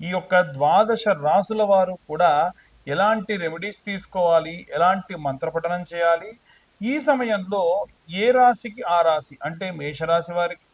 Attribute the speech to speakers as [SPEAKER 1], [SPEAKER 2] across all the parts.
[SPEAKER 1] ఈ యొక్క ద్వాదశ రాసుల వారు కూడా ఎలాంటి రెమెడీస్ తీసుకోవాలి ఎలాంటి మంత్రపఠనం చేయాలి ఈ సమయంలో ఏ రాశికి ఆ రాశి? అంటే మేషరాశి వారికి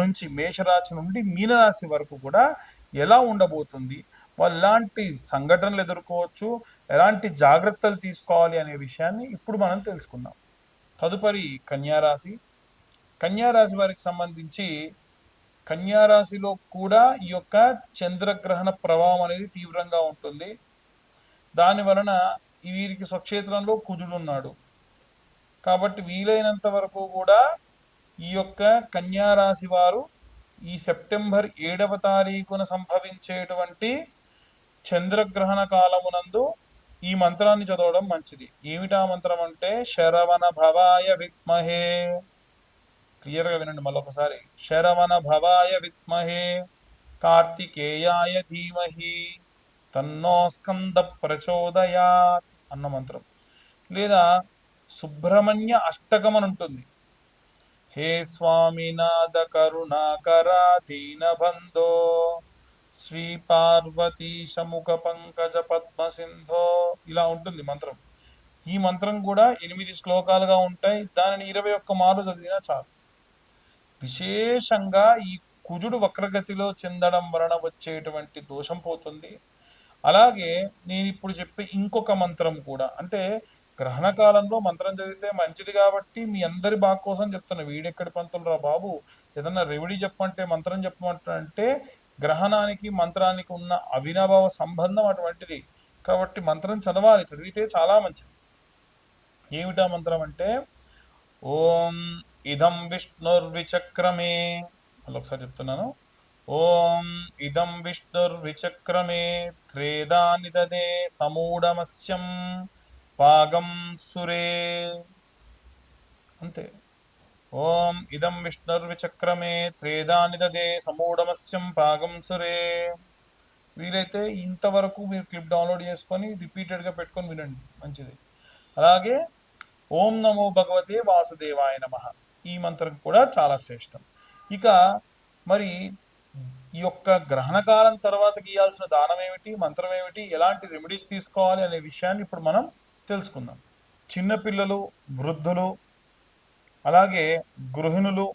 [SPEAKER 1] నుంచి మేషరాశి నుండి మీనరాశి వరకు కూడా ఎలా ఉండబోతుంది? వాళ్ళు ఎలాంటి సంఘటనలు ఎదుర్కోవచ్చు ఎలాంటి జాగ్రత్తలు తీసుకోవాలి అనే విషయాన్ని ఇప్పుడు మనం తెలుసుకుందాం. తదుపరి కన్యారాశి కన్యారాశి వారికి సంబంధించి కన్యారాశిలో కూడా ఈ యొక్క చంద్రగ్రహణ ప్రభావం అనేది తీవ్రంగా ఉంటుంది. దాని వలన వీరికి స్వక్షేత్రంలో కుజుడు ఉన్నాడు. కాబట్టి వీలైనంత వరకు కూడా ఈ యొక్క కన్యారాశి వారు ఈ సెప్టెంబర్ ఏడవ తారీఖున సంభవించేటువంటి చంద్రగ్రహణ కాలమునందు ఈ మంత్రాన్ని చదవడం మంచిది. ఏమిటా మంత్రం అంటే శరవణ భవాయ విద్మహే. క్లియర్గా వినండి మళ్ళొకసారి శరవణ భవాయ విద్మహే కార్తికేయాయ ధీమహి తన్నో స్కంద ప్రచోదయాత్ అన్న మంత్రం. లేదా సుబ్రహ్మణ్య అష్టకం అని ఉంటుంది. హే స్వామినాథ కరుణాకరా దీనబంధో శ్రీ పార్వతీ సముఖ పంకజ పద్మ సింధో ఇలా ఉంటుంది మంత్రం. ఈ మంత్రం కూడా ఎనిమిది శ్లోకాలుగా ఉంటాయి. దానిని ఇరవై ఒక్క మార్లు చదివినా చాలు. విశేషంగా ఈ కుజుడు వక్రగతిలో చెందడం వలన వచ్చేటువంటి దోషం పోతుంది. అలాగే నేను ఇప్పుడు చెప్పే ఇంకొక మంత్రం కూడా అంటే గ్రహణ కాలంలో మంత్రం చదివితే మంచిది కాబట్టి మీ అందరి బాగు కోసం చెప్తున్నా. వీడెక్కడి పంతులు రా బాబు? ఏదన్నా రెమెడీ చెప్పమంటే మంత్రం చెప్పమంటే గ్రహణానికి మంత్రానికి ఉన్న అవినాభావ సంబంధం అటువంటిది. కాబట్టి మంత్రం చదవాలి. చదివితే చాలా మంచిది. ఏమిటా మంత్రం అంటే ఓం ఇదం విష్ణుర్విచక్రమే. మళ్ళీ ఒకసారి చెప్తున్నాను. ఓం ఇదం విష్ణుర్విచక్రమే త్రేదాని నిదదే సమూఢమస్యం పాగం సురే. అంతే. ఓం ఇదం విష్ణుర్విచక్రమే త్రేదాని నిదదే సమూఢమస్యం పాగం సురే. వీలైతే ఇంతవరకు మీరు క్లిప్ డౌన్లోడ్ చేసుకొని రిపీటెడ్గా పెట్టుకొని వినండి. మంచిది. అలాగే ఓం నమో భగవతే వాసుదేవాయ నమ. ఈ మంత్రం కూడా చాలా శ్రేష్టం. ఇక మరి ఈ యొక్క గ్రహణ కాలం తర్వాత గీయాల్సిన దానం ఏమిటి మంత్రం ఏమిటి ఎలాంటి రెమెడీస్ తీసుకోవాలి అనే విషయాన్ని ఇప్పుడు మనం తెలుసుకుందాం. చిన్నపిల్లలు వృద్ధులు అలాగే గృహిణులు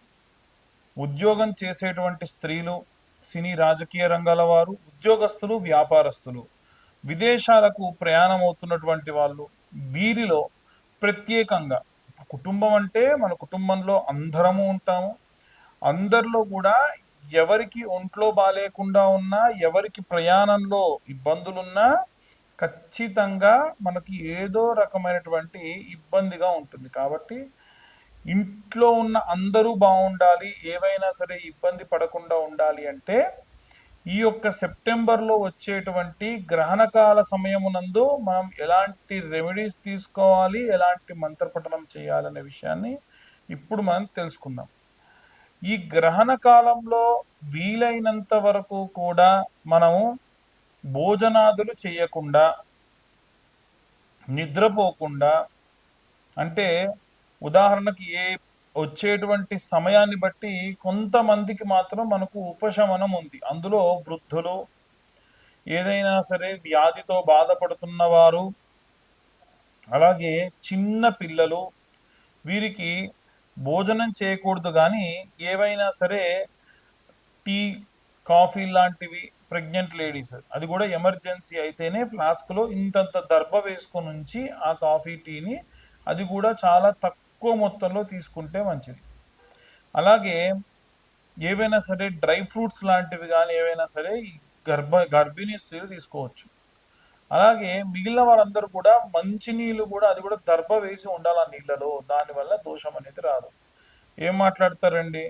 [SPEAKER 1] ఉద్యోగం చేసేటువంటి స్త్రీలు సినీ రాజకీయ రంగాల వారు ఉద్యోగస్తులు వ్యాపారస్తులు విదేశాలకు ప్రయాణం అవుతున్నటువంటి వాళ్ళు వీరిలో ప్రత్యేకంగా కుటుంబం అంటే మన కుటుంబంలో అందరము ఉంటాము. అందరిలో కూడా ఎవరికి ఒంట్లో బాగాలేకుండా ఉన్నా ఎవరికి ప్రయాణంలో ఇబ్బందులున్నా ఖచ్చితంగా మనకి ఏదో రకమైనటువంటి ఇబ్బందిగా ఉంటుంది. కాబట్టి ఇంట్లో ఉన్న అందరూ బాగుండాలి ఏవైనా సరే ఇబ్బంది పడకుండా ఉండాలి అంటే ఈ యొక్క సెప్టెంబర్లో వచ్చేటువంటి గ్రహణకాల సమయమునందు మనం ఎలాంటి రెమెడీస్ తీసుకోవాలి ఎలాంటి మంత్రపఠనం చేయాలనే విషయాన్ని ఇప్పుడు మనం తెలుసుకుందాం. ఈ గ్రహణ కాలంలో వీలైనంత వరకు కూడా మనము భోజనాదులు చేయకుండా నిద్రపోకుండా అంటే ఉదాహరణకి ఏ వచ్చేటువంటి సమయాన్ని బట్టి కొంతమందికి మాత్రం మనకు ఉపశమనం ఉంది. అందులో వృద్ధులు ఏదైనా సరే వ్యాధితో బాధపడుతున్న వారు అలాగే చిన్న పిల్లలు వీరికి భోజనం చేయకూడదు కానీ ఏవైనా సరే టీ కాఫీ లాంటివి ప్రెగ్నెంట్ లేడీస్ అది కూడా ఎమర్జెన్సీ అయితేనే ఫ్లాస్క్లో ఇంతంత దర్భ వేసుకొని ఉంచి ఆ కాఫీ టీని అది కూడా చాలా తక్కువ తక్కువ మొత్తంలో తీసుకుంటే మంచిది. అలాగే ఏవైనా సరే డ్రై ఫ్రూట్స్ లాంటివి కానీ ఏవైనా సరే గర్భ గర్భిణీ స్త్రీలు తీసుకోవచ్చు. అలాగే మిగిలిన వాళ్ళందరూ కూడా మంచినీళ్ళు కూడా అది కూడా దర్భ వేసి ఉండాలి ఆ నీళ్ళలో దానివల్ల దోషం అనేది రాదు. ఏం మాట్లాడతారండి?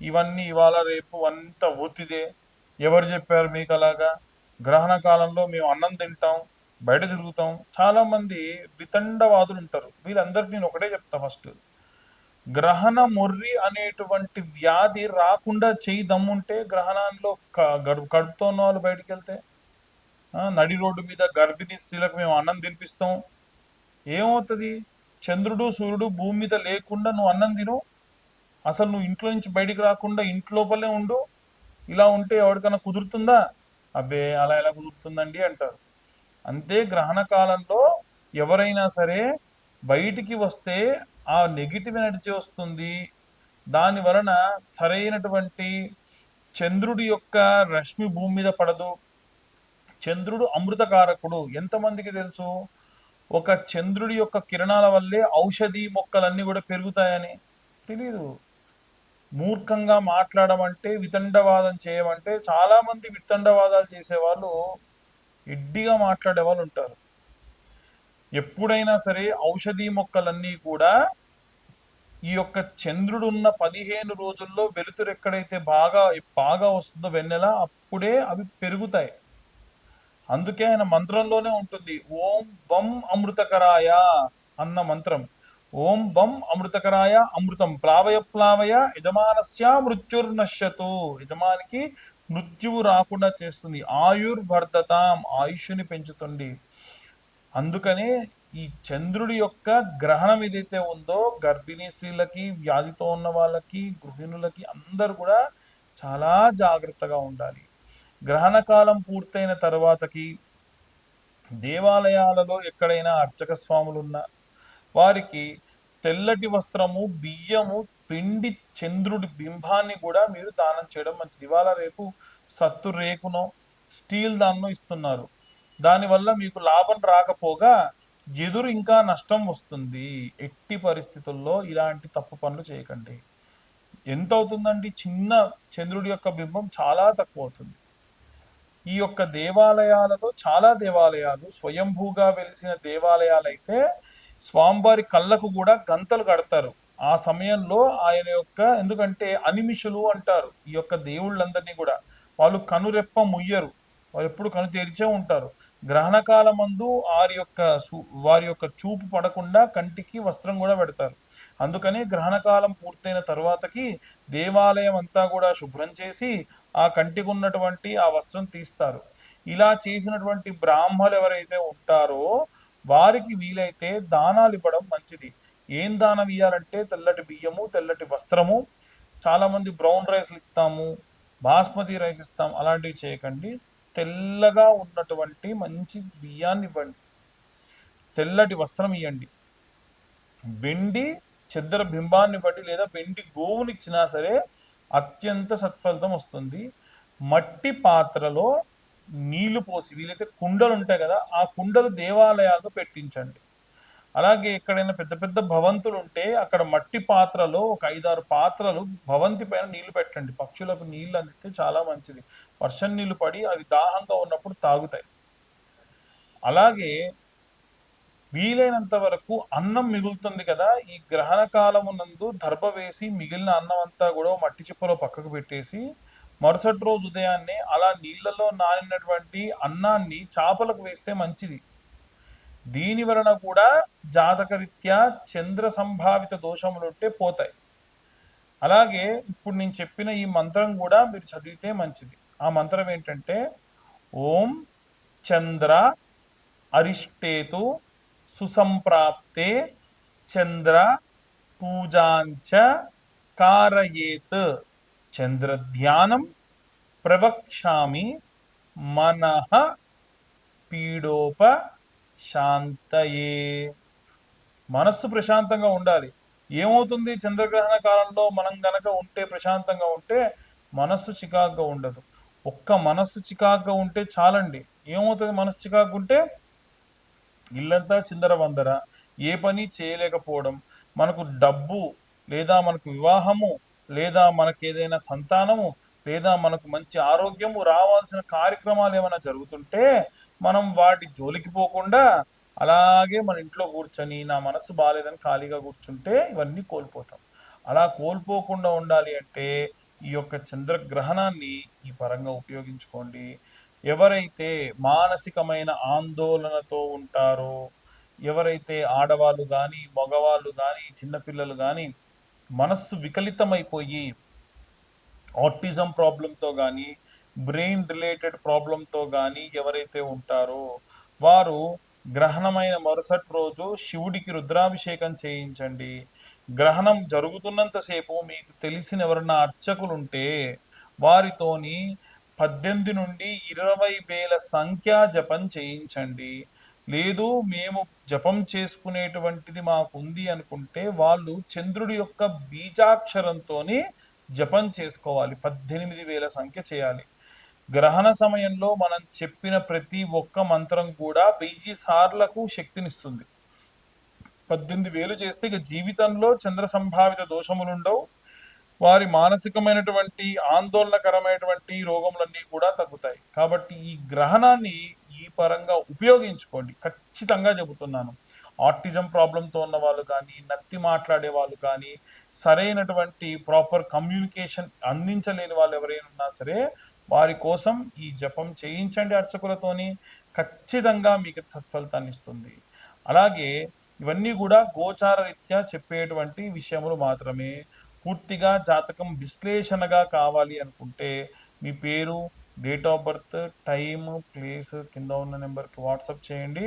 [SPEAKER 1] ఇవన్నీ ఇవాళ రేపు అంత ఒత్తిదే ఎవరు చెప్పారు మీకు అలాగా? గ్రహణ కాలంలో మేము అన్నం తింటాం బయట తిరుగుతాం. చాలా మంది వితండవాదులు ఉంటారు. వీళ్ళందరికీ నేను ఒకటే చెప్తా ఫస్ట్. గ్రహణ మొర్రి అనేటువంటి వ్యాధి రాకుండా చేయి దమ్ముంటే గ్రహణంలో క- గడుపు కడుపుతో ఉన్న వాళ్ళు బయటికి వెళ్తే నడి రోడ్డు మీద గర్భిణీ స్త్రీలకు మేము అన్నం తినిపిస్తాం. ఏమవుతుంది? చంద్రుడు సూర్యుడు భూమి మీద లేకుండా నువ్వు అన్నం తిను. అసలు నువ్వు ఇంట్లో నుంచి బయటికి రాకుండా ఇంట్లోపలే ఉండు. ఇలా ఉంటే ఎవరికైనా కుదురుతుందా? అబ్బే అలా ఎలా కుదురుతుందండి అంటారు. అంతే గ్రహణ కాలంలో ఎవరైనా సరే బయటికి వస్తే ఆ నెగిటివ్ ఎనర్జీ వస్తుంది. దాని వలన సరైనటువంటి చంద్రుడి యొక్క రశ్మి భూమి మీద పడదు. చంద్రుడు అమృతకారకుడు ఎంతమందికి తెలుసు? ఒక చంద్రుడి యొక్క కిరణాల వల్లే ఔషధి మొక్కలన్నీ కూడా పెరుగుతాయని. తెలీదు. మూర్ఖంగా మాట్లాడమంటే వితండవాదం చేయమంటే చాలామంది వితండవాదాలు చేసేవాళ్ళు ఎడ్డిగా మాట్లాడే వాళ్ళు ఉంటారు. ఎప్పుడైనా సరే ఔషధీ మొక్కలన్నీ కూడా ఈ యొక్క చంద్రుడు ఉన్న పదిహేను రోజుల్లో వెలుతురు ఎక్కడైతే బాగా బాగా వస్తుందో వెన్నెల అప్పుడే అవి పెరుగుతాయి. అందుకే ఆయన మంత్రంలోనే ఉంటుంది. ఓం వం అమృతకరాయ అన్న మంత్రం. ఓం వం అమృతకరాయ అమృతం. ప్లావయ ప్లావయ యజమానస్య మృత్యుర్నశ్యతు. యజమానికి మృత్యువు రాకుండా చేస్తుంది. ఆయుర్వర్ధతాం ఆయుష్ని పెంచుతుంది. అందుకనే ఈ చంద్రుడి యొక్క గ్రహణం ఏదైతే ఉందో గర్భిణీ స్త్రీలకి వ్యాధితో ఉన్న వాళ్ళకి గృహిణులకి అందరూ కూడా చాలా జాగ్రత్తగా ఉండాలి. గ్రహణ కాలం పూర్తయిన తర్వాతకి దేవాలయాలలో ఎక్కడైనా అర్చక స్వాములు ఉన్నా వారికి తెల్లటి వస్త్రము బియ్యము పిండి చంద్రుడి బింబాన్ని కూడా మీరు దానం చేయడం మంచిది. ఇవాళ రేపు సత్తు రేకునో స్టీల్ దాన్నో ఇస్తున్నారు. దానివల్ల మీకు లాభం రాకపోగా ఎదురు ఇంకా నష్టం వస్తుంది. ఎట్టి పరిస్థితుల్లో ఇలాంటి తప్పు పనులు చేయకండి. ఎంత అవుతుందండి చిన్న చంద్రుడి యొక్క బింబం చాలా తక్కువ అవుతుంది ఈ యొక్క దేవాలయాలలో చాలా దేవాలయాలు స్వయంభూగా వెలిసిన దేవాలయాలు అయితే స్వామివారి కళ్ళకు కూడా గంతలు కడతారు. ఆ సమయంలో ఆయన యొక్క ఎందుకంటే అనిమిషులు అంటారు ఈ యొక్క దేవుళ్ళందరినీ కూడా. వాళ్ళు కనురెప్ప ముయ్యరు. వారు ఎప్పుడు కను తెరిచే ఉంటారు. గ్రహణ కాలమందు వారి యొక్క వారి యొక్క చూపు పడకుండా కంటికి వస్త్రం కూడా పెడతారు. అందుకని గ్రహణ కాలం పూర్తయిన తర్వాతకి దేవాలయం అంతా కూడా శుభ్రం చేసి ఆ కంటికి ఉన్నటువంటి ఆ వస్త్రం తీస్తారు. ఇలా చేసినటువంటి బ్రాహ్మలు ఎవరైతే ఉంటారో వారికి వీలైతే దానాలు ఇవ్వడం మంచిది. ఏం దానం ఇవ్వాలంటే తెల్లటి బియ్యము తెల్లటి వస్త్రము చాలా మంది బ్రౌన్ రైస్లు ఇస్తాము బాస్మతి రైస్ ఇస్తాం అలాంటివి చేయకండి. తెల్లగా ఉన్నటువంటి మంచి బియ్యాన్ని ఇవ్వండి. తెల్లటి వస్త్రం ఇవ్వండి వెండి చెద్దర బింబాన్ని బట్టి లేదా వెండి గోవుని ఇచ్చినా సరే అత్యంత సత్ఫలితం వస్తుంది. మట్టి పాత్రలో నీళ్ళు పోసి వీలైతే కుండలు ఉంటాయి కదా ఆ కుండలు దేవాలయాల్లో పెట్టించండి. అలాగే ఎక్కడైనా పెద్ద పెద్ద భవంతులు ఉంటే అక్కడ మట్టి పాత్రలో ఒక ఐదారు పాత్రలు భవంతి పైన నీళ్ళు పెట్టండి. పక్షులకు నీళ్ళు అందితే చాలా మంచిది. వర్షం నీళ్ళు పడి అవి దాహంగా ఉన్నప్పుడు తాగుతాయి. అలాగే వీలైనంత వరకు అన్నం మిగులుతుంది కదా ఈ గ్రహణ కాలము నందు దర్భ వేసి మిగిలిన అన్నం అంతా కూడా మట్టి చిప్పలో పక్కకు పెట్టేసి మరుసటి రోజు ఉదయాన్నే అలా నీళ్ళలో నానినటువంటి అన్నాన్ని చేపలకు వేస్తే మంచిది. దీని వలన కూడా జాతకరీత్యా చంద్ర సంభావిత దోషములు ఉంటే పోతాయి. అలాగే ఇప్పుడు నేను చెప్పిన ఈ మంత్రం కూడా మీరు చదివితే మంచిది. ఆ మంత్రం ఏంటంటే ఓం చంద్ర అరిష్టేతు సుసంప్రాప్తే చంద్ర పూజాంచ కారయేత్. చంద్రధ్యానం ప్రవక్ష్యామి మనః పీడోప శాంతయే మనస్సు ప్రశాంతంగా ఉండాలి. ఏమవుతుంది? చంద్రగ్రహణ కాలంలో మనం గనక ఉంటే ప్రశాంతంగా ఉంటే మనస్సు చికాగ్గా ఉండదు. ఒక్క మనస్సు చికాగ్గా ఉంటే చాలండి. ఏమవుతుంది? మనస్సు చికాగ్గా ఉంటే ఇల్లంతా చిందర వందర ఏ పని చేయలేకపోవడం. మనకు డబ్బు లేదా మనకు వివాహము లేదా మనకు ఏదైనా సంతానము లేదా మనకు మంచి ఆరోగ్యము రావాల్సిన కార్యక్రమాలు ఏమైనా జరుగుతుంటే మనం వాటి జోలికి పోకుండా అలాగే మన ఇంట్లో కూర్చొని నా మనసు బాగాలేదని ఖాళీగా కూర్చుంటే ఇవన్నీ కోల్పోతాం. అలా కోల్పోకుండా ఉండాలి అంటే ఈ యొక్క చంద్రగ్రహణాన్ని ఈ పరంగా ఉపయోగించుకోండి. ఎవరైతే మానసికమైన ఆందోళనతో ఉంటారో ఎవరైతే ఆడవాళ్ళు కానీ మగవాళ్ళు కానీ చిన్నపిల్లలు కానీ మనస్సు వికలితమైపోయి ఆటిజం ప్రాబ్లంతో కానీ బ్రెయిన్ రిలేటెడ్ ప్రాబ్లంతో కానీ ఎవరైతే ఉంటారో వారు గ్రహణమైన మరుసటి రోజు శివుడికి రుద్రాభిషేకం చేయించండి. గ్రహణం జరుగుతున్నంతసేపు మీకు తెలిసిన ఎవరన్నా అర్చకులుంటే వారితోని పద్దెనిమిది నుండి ఇరవై వేల సంఖ్యా జపం చేయించండి. లేదు మేము జపం చేసుకునేటువంటిది మాకు ఉంది అనుకుంటే వాళ్ళు చంద్రుడి యొక్క బీజాక్షరంతోని జపం చేసుకోవాలి. పద్దెనిమిది వేల సంఖ్య చేయాలి. గ్రహణ సమయంలో మనం చెప్పిన ప్రతి ఒక్క మంత్రం కూడా వెయ్యి సార్లకు శక్తినిస్తుంది. పద్దెనిమిది వేలు చేస్తే ఇక జీవితంలో చంద్ర సంభావిత దోషములుండవు. వారి మానసికమైనటువంటి ఆందోళనకరమైనటువంటి రోగములన్నీ కూడా తగ్గుతాయి. కాబట్టి ఈ గ్రహణాన్ని ఈ పరంగా ఉపయోగించుకోండి. ఖచ్చితంగా చెబుతున్నాను. ఆర్టిజం ప్రాబ్లంతో ఉన్న వాళ్ళు కానీ నత్తి మాట్లాడే వాళ్ళు కానీ సరైనటువంటి ప్రాపర్ కమ్యూనికేషన్ అందించలేని వాళ్ళు ఎవరైనా ఉన్నా సరే వారి కోసం ఈ జపం చేయించండి అర్చకులతోని. ఖచ్చితంగా మీకు సత్ఫలితాన్ని ఇస్తుంది. అలాగే ఇవన్నీ కూడా గోచార రీత్యా చెప్పేటువంటి విషయములు మాత్రమే. పూర్తిగా జాతకం విశ్లేషణగా కావాలి అనుకుంటే మీ పేరు date of birth time place కింద ఉన్న నెంబర్కి వాట్సాప్ చేయండి.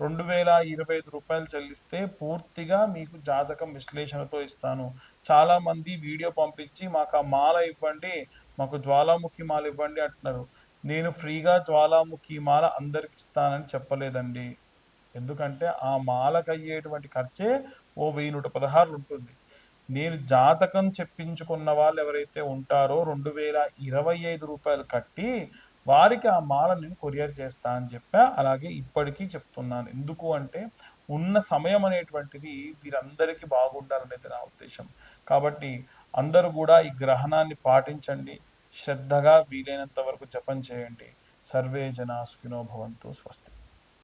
[SPEAKER 1] రెండు వేల ఇరవై ఐదు రూపాయలు చెల్లిస్తే పూర్తిగా మీకు జాతకం విశ్లేషణతో ఇస్తాను. చాలామంది వీడియో పంపించి మాకు ఆ మాల ఇవ్వండి. మాకు జ్వాలాముఖి మాల ఇవ్వండి అంటున్నారు. నేను ఫ్రీగా జ్వాలాముఖి మాల అందరికి ఇస్తానని చెప్పలేదండి. ఎందుకంటే ఆ మాలకు అయ్యేటువంటి ఖర్చే ఓ వెయ్యి నూట పదహారు ఉంటుంది. నేను జాతకం చెప్పించుకున్న వాళ్ళు ఎవరైతే ఉంటారో రెండు వేల ఇరవై ఐదు రూపాయలు కట్టి వారికి ఆ మాల నేను కొరియర్ చేస్తా అని చెప్పా. అలాగే ఇప్పటికీ చెప్తున్నాను. ఎందుకు అంటే ఉన్న సమయం అనేటువంటిది వీరందరికీ బాగుండాలనేది నా ఉద్దేశం. కాబట్టి అందరూ కూడా ఈ గ్రహణాన్ని పాటించండి. శ్రద్ధగా వీలైనంత వరకు జపం చేయండి. సర్వే జనా సుఖినో భవంతు. స్వస్తి.